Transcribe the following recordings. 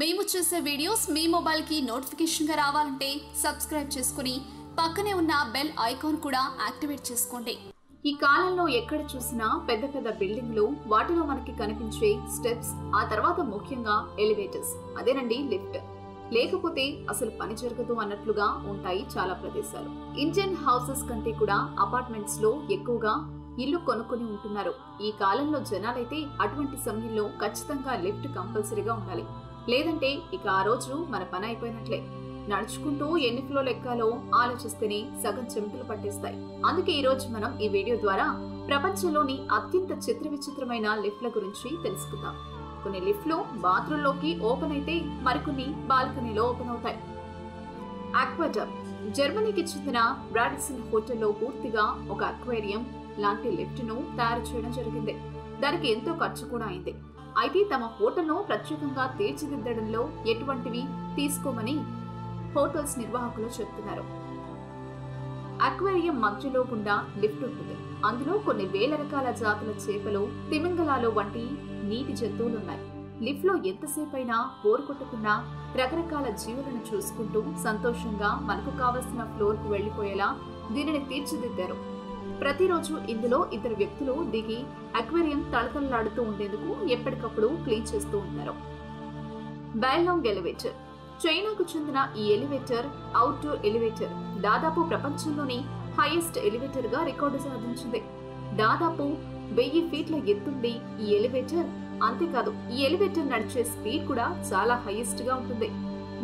మేము చేసే వీడియోస్ మీ మొబైల్కి నోటిఫికేషన్గా రావాలంటే సబ్స్క్రైబ్ చేసుకుని పక్కనే ఉన్న బెల్ ఐకాన్ కూడా యాక్టివేట్ చేసుకోండి. ఈ కాలంలో ఎక్కడ చూసినా పెద్ద పెద్ద బిల్డింగ్లు వాటిలో మనకి కనిపించే స్టెప్స్ ఆ తర్వాత ముఖ్యంగా ఎలివేటర్స్. అదేనండి లిఫ్ట్. లేకపోతే అసలు పని జరగదు అన్నట్లుగా ఉంటాయి చాలా ప్రదేశాలు. ఇండియన్ హౌసెస్ కంటే కూడా అపార్ట్మెంట్స్లో ఎక్కువగా ఇల్లు కొనుక్కొని ఉంటున్నారు. ఈ కాలంలో జనాలైతే అటువంటి సమయంలో ఖచ్చితంగా లిఫ్ట్ కంపల్సరీగా ఉండాలి. లేదంటే ఇక ఆ రోజు మన పని అయిపోయినట్లే. నడుచుకుంటూ ఎన్ని ఫ్లోలు లెక్కాలో ఆలోచిస్తేనే సగం చెమటలు పట్టేస్తాయి. అందుకే ఈ రోజు మనం ఈ వీడియో ద్వారా ప్రపంచంలోని అత్యంత చిత్ర విచిత్రమైన లిఫ్ట్ల గురించి తెలుసుకుందాం. కొన్ని లిఫ్ట్లు బాత్రూంలోకి ఓపెన్ అయితే మరికొన్ని బాల్కనీలో ఓపెన్ అవుతాయి. అక్వాటమ్ జర్మనీకి చెందిన బ్రాడిసన్ హోటల్లో పూర్తిగా ఒక అక్వేరియం లాంటి లిఫ్ట్ను తయారు చేయడం జరిగింది. దానికి ఎంతో ఖర్చు కూడా అయింది. అయితే తమ హోటల్ను ప్రత్యేకంగా తీర్చిదిద్దడంలో ఎటువంటివి తీసుకోమని హోటల్స్ నిర్వాహకులు చెప్తున్నారు. అక్వేరియం మధ్యలో గుండా లిఫ్ట్ ఉంటుంది. అందులో కొన్ని వేల రకాల జాతుల చేపలు తిమింగలాలు వంటి నీటి జంతువులు ఉన్నాయి లిఫ్ట్లో ఎంతసేపైనా బోర్ కొట్టకుండా రకరకాల జీవులను చూసుకుంటూ సంతోషంగా మనకు కావలసిన ఫ్లోర్కు వెళ్ళిపోయేలా దీనిని తీర్చిదిద్దారు. ప్రతిరోజు ఇందులో ఇద్దరు వ్యక్తులు దిగి అక్వేరియం తళతళలాడుతూ ఉండేందుకు ఎప్పటికప్పుడు క్లీన్ చేస్తూ ఉంటారు. Bailong elevator. చైనాకు చెందిన ఈ ఎలివేటర్ అవుట్డోర్ ఎలివేటర్ దాదాపు ప్రపంచంలోని హైయెస్ట్ ఎలివేటర్గా రికార్డు సాధించింది. దాదాపు వెయ్యి ఫీట్ల ఎత్తుంది ఈ ఎలివేటర్ అంతేకాదు ఈ ఎలివేటర్ నడిచే స్పీడ్ కూడా చాలా హైయెస్ట్గా ఉంటుంది.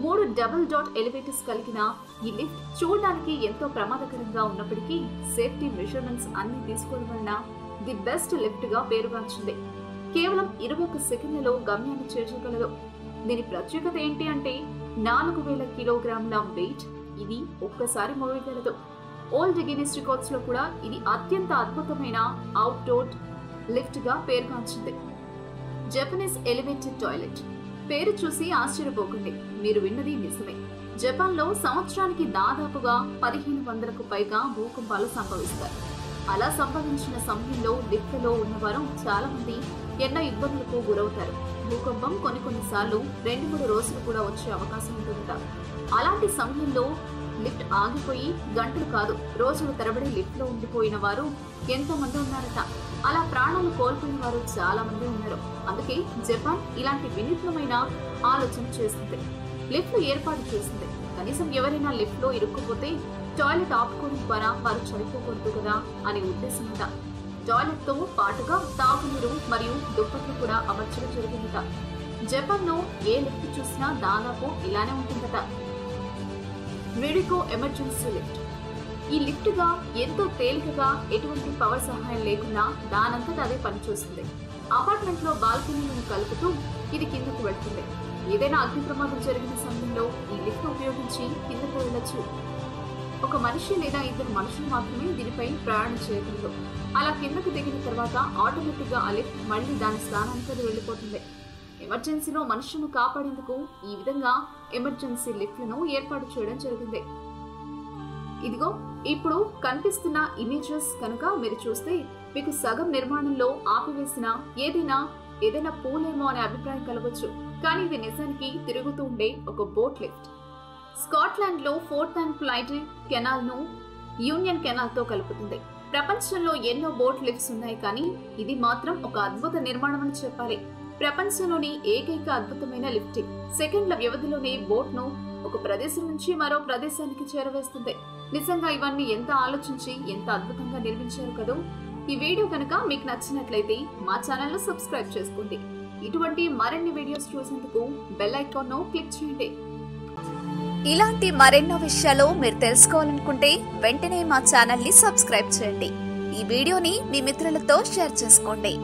మూడు డబుల్ డాట్ ఎలివేటర్స్ కలిగిన ఈ లిఫ్ట్ చూడడానికి ఎంతో ప్రమాదకరంగా ఉన్నప్పటికీ సేఫ్టీ మెజర్మెంట్స్ అన్ని తీసుకోవడం వలన ది బెస్ట్ లిఫ్ట్గా పేరుగాంచింది. కేవలం ఇరవై ఒక్క సెకండ్లలో గమ్యాన్ని చేర్చగలదు. దీని ప్రత్యేకత ఏంటి అంటే నాలుగు వేల కిలోగ్రాముల వెయిట్ ఇది ఒక్కసారి మోయగలదు ఓల్డ్ గినిస్ రికార్డ్స్లో కూడా ఇది అత్యంత అద్భుతమైన అవుట్డోర్ లిఫ్ట్గా పేరుగాంచింది. Japanese elevated toilet. పేరు చూసి ఆశ్చర్యపోకండి. మీరు విన్నది నిజమే. జపాన్లో సంవత్సరానికి దాదాపుగా పదిహేను వందలకు పైగా భూకంపాలు సంభవిస్తాయి. అలా సంభవించిన సమయంలో లిఫ్ట్లో ఉన్నవారు చాలా మంది ఎన్నో ఇబ్బందులకు గురవుతారు. భూకంపం కొన్ని కొన్నిసార్లు రెండు మూడు రోజులు కూడా వచ్చే అవకాశం ఉంటుంది అలాంటి సమయంలో లిఫ్ట్ ఆగిపోయి గంటలు కాదు రోజుల తరబడి లిఫ్ట్లో ఉండిపోయిన వారు ఎంతో మంది ఉన్నారట. అలా ప్రాణ కోల్పోయిన వారు చాలా మంది ఉన్నారు. అందుకే జపాన్ ఇలాంటి వినూత్నమైన ఆలోచన చేసింది. లిఫ్ట్ ఏర్పాటు చేసింది. కనీసం ఎవరైనా లిఫ్ట్లో ఇరుక్కుపోతే టాయిలెట్ ఆపుకోవడం ద్వారా వారు చనిపోకూడదు కదా అనే ఉద్దేశంట టాయిలెట్తో పాటుగా తాగునీరు మరియు దుప్పట్లు కూడా అమర్చడం జరిగిందట. జపాన్లో ఏ లిఫ్ట్ చూసినా దాదాపు ఇలానే ఉంటుందట. మెడికో ఎమర్జెన్సీ లిఫ్ట్ ఈ లిఫ్ట్గా ఎంతో తేలికగా ఎటువంటి పవర్ సహాయం లేకుండా దానంతట అదే పనిచేస్తుంది అపార్ట్మెంట్లో బాల్కనీలను కలుపుతూ ఇది కిందకు వెళ్తుంది. ఏదైనా అగ్ని ప్రమాదం జరిగిన సమయంలో ఈ లిఫ్ట్ ఉపయోగించి కిందకు వెళ్ళొచ్చు. ఒక మనిషి లేదా ఇద్దరు మనుషులు మాత్రమే దీనిపై ప్రయాణం చేయగలరు. అలా కిందకు దిగిన తర్వాత ఆటోమేటిక్గా ఆ లిఫ్ట్ మళ్ళీ దాని స్థానానికి అది వెళ్ళిపోతుంది ఎమర్జెన్సీలో మనుషులను కాపాడేందుకు ఈ విధంగా ఎమర్జెన్సీ లిఫ్ట్లను ఏర్పాటు చేయడం జరిగింది. ఇదిగో ఇప్పుడు కనిపిస్తున్న ఇమేజెస్ కనుక మీరు చూస్తే మీకు సగం నిర్మాణంలో ఆపివేసిన ఏదైనా ఏదైనా పూలేమో అనే అభిప్రాయం కలగవచ్చు కానీ ఇది నిజానికి తిరుగుతూ ఉండే ఒక బోట్ లిఫ్ట్. స్కాట్లాండ్లో ఫోర్త్ అండ్ ఫ్లైట్ కెనాల్ను యూనియన్ కెనాల్తో కలుపుతుంది. ప్రపంచంలో ఎన్నో బోట్ లిఫ్ట్స్ ఉన్నాయి కానీ ఇది మాత్రం ఒక అద్భుత నిర్మాణం అని చెప్పాలి. ప్రపంచంలోని ఏకైక అద్భుతమైన లిఫ్టింగ్ సెకండ్ల వ్యవధిలోనే బోట్ను ఒక ప్రదేశం నుంచి మరో ప్రదేశానికి చేరవేస్తుంది. నిజంగా ఇవన్నీ ఎంత ఆలోచించి ఎంత అద్భుతంగా నిర్మించారు కదూ? ఈ వీడియో కనుక మీకు నచ్చినట్లయితే మా ఛానల్ను సబ్స్క్రైబ్ చేసుకోండి. ఇటువంటి మరిన్ని వీడియోస్ చూసేందుకు బెల్ ఐకాన్ను క్లిక్ చేయండి. ఇలాంటి మరెన్నో విషయాలు మీరు తెలుసుకోవాలనుకుంటే వెంటనే మా ఛానల్ని సబ్స్క్రైబ్ చేయండి. ఈ వీడియోని మీ మిత్రులతో షేర్ చేసుకోండి.